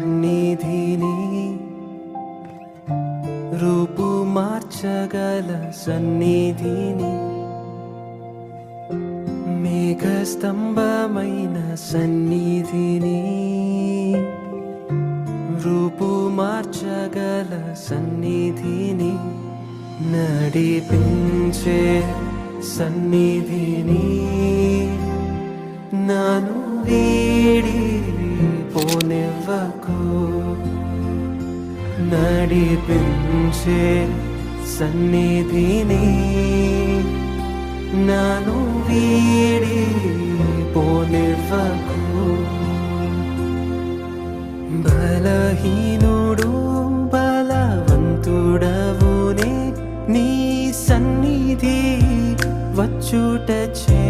నిధిని రూపు మార్చగల సన్నిధిని మేఘస్తంభమైన సన్నిధిని రూపు మార్చగల సన్నిధిని నడిపించే సన్నిధిని. నన్ను వీడి నడిపించే సన్నిధిని నన్ను వీడి పోనివ్వకు. బలహీనుడు బలవంతుడవునే నీ సన్నిధి వచ్చుటచే